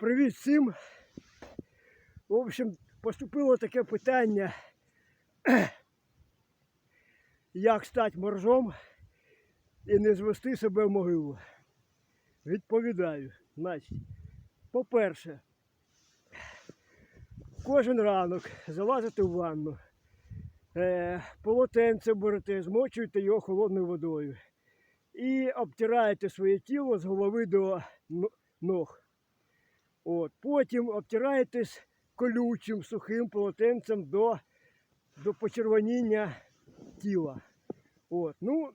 Привіт всім. В общем, поступило таке питання, як стати моржом і не звести себе в могилу. Відповідаю. Значить, по-перше, кожен ранок залазите в ванну, е, полотенце берете, змочуєте його холодною водою і обтираєте своє тіло з голови до ног. От. Потім обтираєтесь колючим сухим полотенцем до, до почервоніння тіла. От. Ну,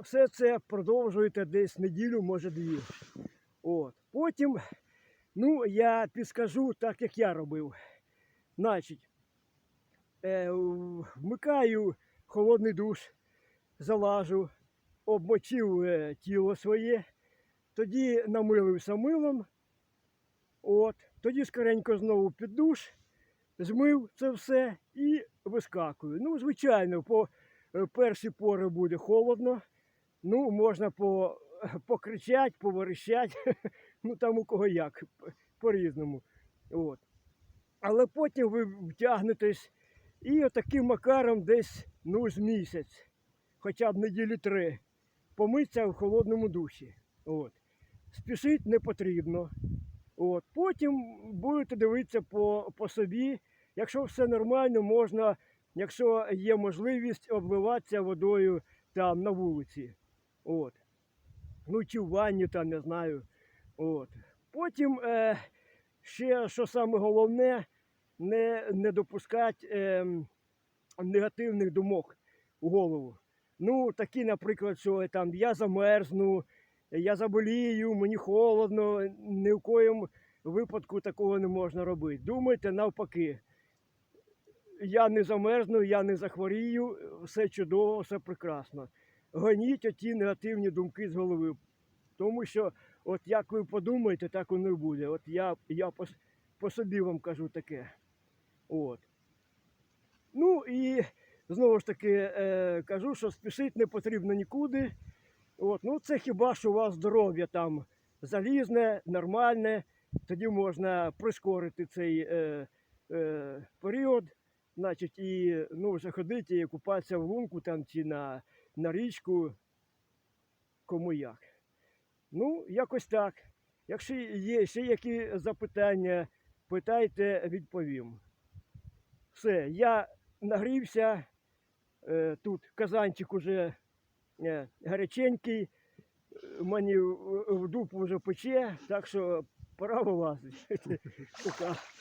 все це продовжуєте десь неділю, може дві. От. Потім, ну, я підскажу так, як я робив. Значить, е, вмикаю холодний душ, залажу, обмочив е, тіло своє, тоді намилився милом, от, тоді скоренько знову під душ, змив це все і вискакую. Ну, звичайно, по е, перші пори буде холодно. Ну, можна по, покричати, поворищати, ну там у кого як, по-різному. От. Але потім ви втягнетесь і отаким макаром десь ну, з місяць, хоча б неділі три, помитися в холодному душі. От. Спішити не потрібно. От. Потім будете дивитися по, по собі. Якщо все нормально, можна, якщо є можливість, обливатися водою там на вулиці. От. Ну, чи в ванні, там, не знаю. От. Потім е, ще, що саме головне, не, не допускати е, негативних думок у голову. Ну, такі, наприклад, що там я замерзну, я заболію, мені холодно, ні в коєму випадку такого не можна робити. Думайте навпаки. Я не замерзну, я не захворію, все чудово, все прекрасно. Гоніть оті негативні думки з голови. Тому що, от як ви подумаєте, так воно і буде. От я, я по, по собі вам кажу таке. От. Ну і знову ж таки е, кажу, що спішити не потрібно нікуди. От, ну це хіба що у вас здоров'я там залізне, нормальне, тоді можна прискорити цей е, е, період, значить, і ну, вже ходити і купатися в лунку там чи на, на річку, кому як. Ну, якось так. Якщо є ще які запитання, питайте, відповім. Все, я нагрівся, е, тут казанчик уже гаряченький, е, мені в дупу вже пече, так що пора вилазити.